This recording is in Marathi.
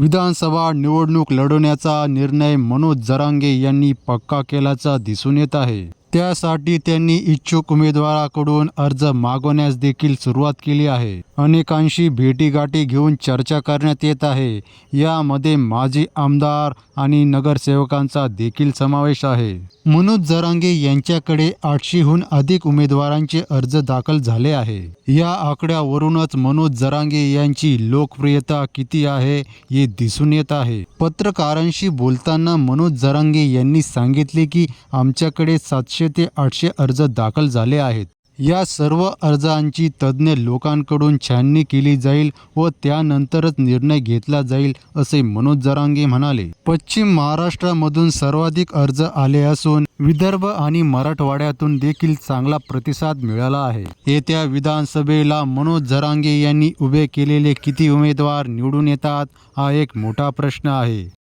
विधानसभा निवडणूक लढवण्याचा निर्णय मनोज जरांगे यांनी पक्का केल्याचा दिसून येत आहे. त्यासाठी त्यांनी इच्छुक उमेदवाराकडून अर्ज मागवण्यास देखील सुरुवात केली आहे. अनेकांशी भेटीगाठी घेऊन चर्चा करण्यात येत आहे. यामध्ये माजी आमदार आणि नगरसेवकांचा देखील समावेश आहे. मनोज जरांगे यांच्याकडे आठशेहून अधिक उमेदवारांचे अर्ज दाखल झाले आहे. या आकड्यावरूनच मनोज जरांगे यांची लोकप्रियता किती आहे हे दिसून येत आहे. पत्रकारांशी बोलताना मनोज जरांगे यांनी सांगितले की आमच्याकडे सातशे ते आठशे अर्ज दाखल झाले आहेत. या सर्व अर्जांची तज्ज्ञ लोकांकडून छाननी केली जाईल व त्यानंतरच निर्णय घेतला जाईल असे मनोज जरांगे म्हणाले. पश्चिम महाराष्ट्रामधून सर्वाधिक अर्ज आले असून विदर्भ आणि मराठवाड्यातून देखील चांगला प्रतिसाद मिळाला आहे. येत्या विधानसभेला मनोज जरांगे यांनी उभे केलेले किती उमेदवार निवडून येतात हा एक मोठा प्रश्न आहे.